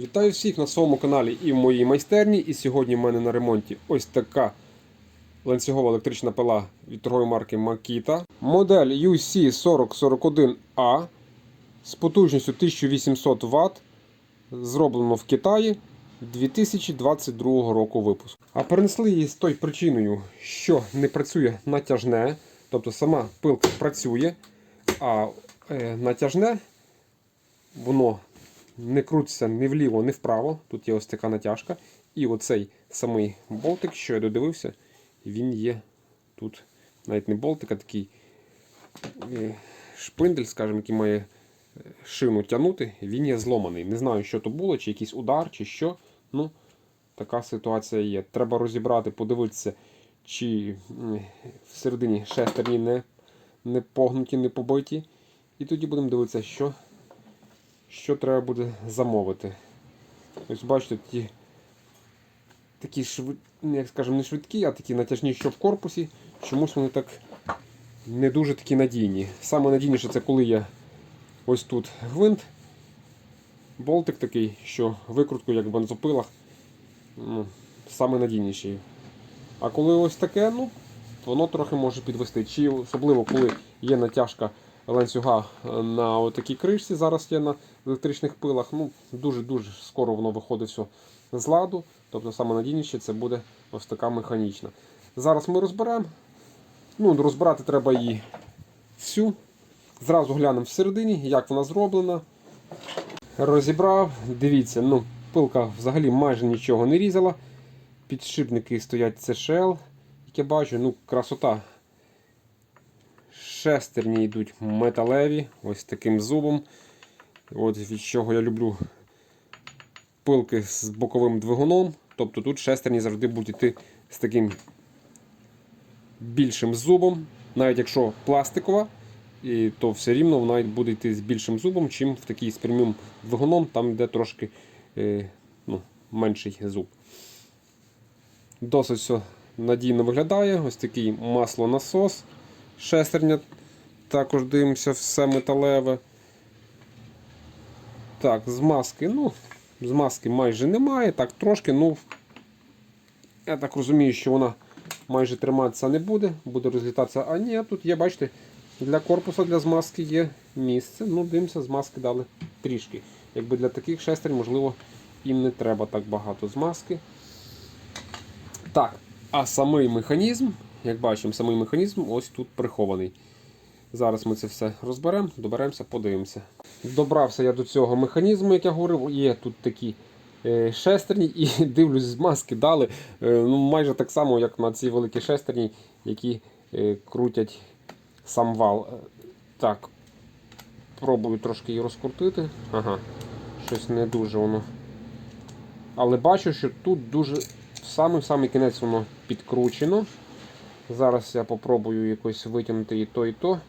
Вітаю всіх на своєму каналі і в моїй майстерні. І сьогодні в мене на ремонті ось така ланцюгова електрична пила від торгової марки Makita. Модель UC4041A з потужністю 1800 Вт. Зроблено в Китаї 2022 року випуску. А перенесли її з тою причиною, що не працює натяжне, тобто сама пилка працює, а е, натяжне воно не крутиться ні вліво, ні вправо. Тут є ось така натяжка. І оцей самий болтик, що я додивився, він є тут навіть не болтик, а такий е, шпиндель, скажімо, який має е, шину тягнути, він є зломаний. Не знаю, що то було, чи якийсь удар, чи що. Ну, така ситуація є. Треба розібрати, подивитися, чи всередині шестерні не, не погнуті, не побиті. І тоді будемо дивитися, що що треба буде замовити. Ось бачите, ті такі швид... як скажемо, не швидкі, а такі натяжні, що в корпусі. Чомусь вони так не дуже такі надійні. Саме надійніше це коли є ось тут гвинт, болтик такий, що викрутку, як в бензопилах, ну, саме надійніший. А коли ось таке, ну, воно трохи може підвести. Чи особливо, коли є натяжка ланцюга на такій кришці, зараз є на електричних пилах. Ну, Дуже-дуже скоро воно виходить все з ладу. Тобто саме надійніше це буде ось така механічна. Зараз ми розберемо. Ну, Розбирати треба її всю. Зразу глянемо всередині, як вона зроблена. Розібрав, дивіться, ну, пилка взагалі майже нічого не різала. Підшипники стоять CSL, як я бачу, ну, красота. Шестерні йдуть металеві, ось таким зубом. От Від чого я люблю пилки з боковим двигуном. Тобто тут шестерні завжди будуть йти з таким більшим зубом. Навіть якщо пластикова, то все рівно вона буде йти з більшим зубом, чим в такій з прямим двигуном, там де трошки е, ну, менший зуб. Досить все надійно виглядає. Ось такий маслонасос. Шестерня також дивимося, все металеве. Так, змазки, ну, змазки майже немає. Так, трошки, ну, я так розумію, що вона майже триматися не буде, буде розлітатися. А ні, тут є, бачите, для корпусу, для змазки є місце. Ну, дивимося, змазки дали трішки. Якби для таких шестерень, можливо, їм не треба так багато змазки. Так, а самий механізм, як бачимо, самий механізм ось тут прихований. Зараз ми це все розберемо, доберемося, подивимося. Добрався я до цього механізму, як я говорив, є тут такі е, шестерні і дивлюсь, змазки дали. Е, ну, майже так само, як на ці великі шестерні, які е, крутять сам вал. Так, пробую трошки її розкрутити. Ага, щось не дуже воно. Але бачу, що тут дуже в самий самий кінець воно підкручено. Зараз я попробую якось витягнути і то, і то.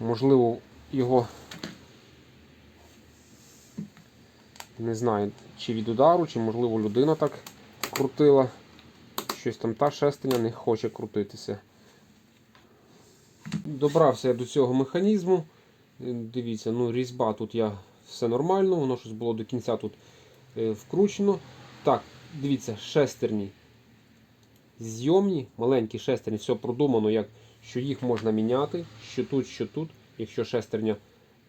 Можливо, його не знаю, чи від удару, чи можливо людина так крутила. Щось там та шестерня не хоче крутитися. Добрався я до цього механізму. Дивіться, ну різьба тут я все нормально, воно щось було до кінця тут е, вкручено. Так, дивіться, шестерні. Зйомні, маленькі шестерні, все продумано, як, що їх можна міняти, що тут, що тут. Якщо шестерня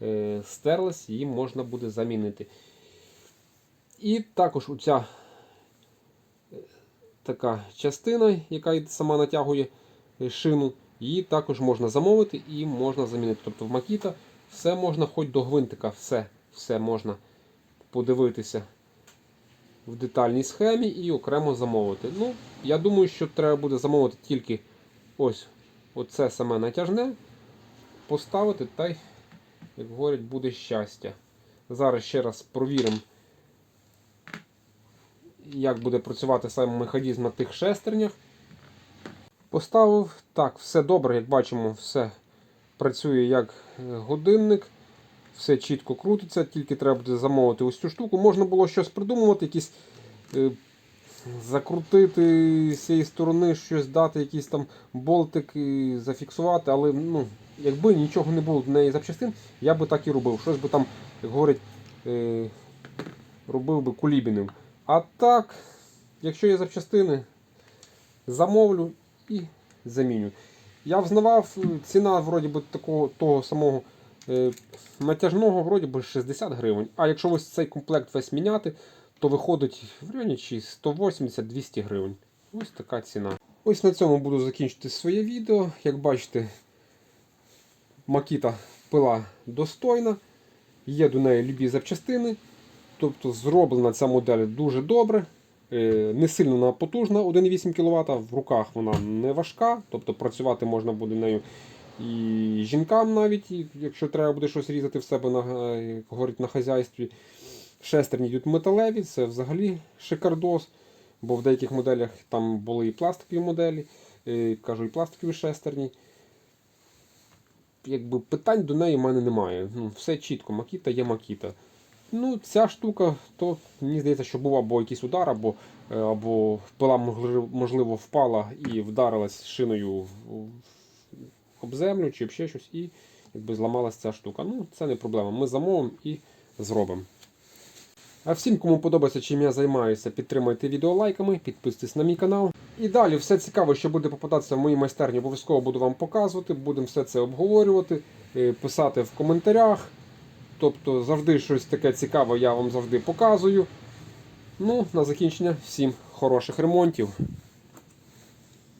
е, стерлась, її можна буде замінити. І також оця е, така частина, яка сама натягує е, шину, її також можна замовити і можна замінити. Тобто в Makita все можна, хоч до гвинтика, все, все можна подивитися в детальній схемі і окремо замовити. Ну, Я думаю, що треба буде замовити тільки ось оце саме натяжне, поставити, та й, як говорять, буде щастя. Зараз ще раз провіримо, як буде працювати саме механізм на тих шестернях. Поставив, так, все добре, як бачимо, все працює як годинник. Все чітко крутиться, тільки треба буде замовити ось цю штуку. Можна було щось придумувати, якісь е, закрутити з цієї сторони, щось дати, якийсь там болтик і зафіксувати, але ну, якби нічого не було в неї запчастин, я би так і робив. Щось би там, як говорять, е, робив би кулібіним. А так, якщо є запчастини, замовлю і заміню. Я взнавав, е, ціна вроді би такого того самого натяжного вроді би 60 гривень. А якщо ось цей комплект весь міняти, то виходить в районі 180-200 гривень. Ось така ціна. Ось на цьому буду закінчити своє відео. Як бачите, Макіта пила достойна, є до неї любі запчастини. Тобто зроблена ця модель дуже добре. Е, Не сильно вона потужна, 1,8 кВт, в руках вона не важка, тобто працювати можна буде нею і жінкам навіть, і якщо треба буде щось різати в себе на, е, говорить, на хазяйстві. Шестерні йдуть металеві, це взагалі шикардос, бо в деяких моделях там були і пластикові моделі, е, кажу, і пластикові шестерні. Якби питань до неї в мене немає. Ну, все чітко, макіта є макіта. Ну, ця штука, то мені здається, що був або якийсь удар, або, е, або пила можливо, впала і вдарилась шиною в- об землю чи ще щось, і якби зламалась ця штука. Ну, це не проблема. Ми замовимо і зробимо. А всім, кому подобається, чим я займаюся, підтримуйте відео лайками, підписуйтесь на мій канал. І далі все цікаве, що буде попадатися в моїй майстерні, обов'язково буду вам показувати, будемо все це обговорювати, е, писати в коментарях. Тобто завжди щось таке цікаве я вам завжди показую. Ну, на закінчення всім хороших ремонтів.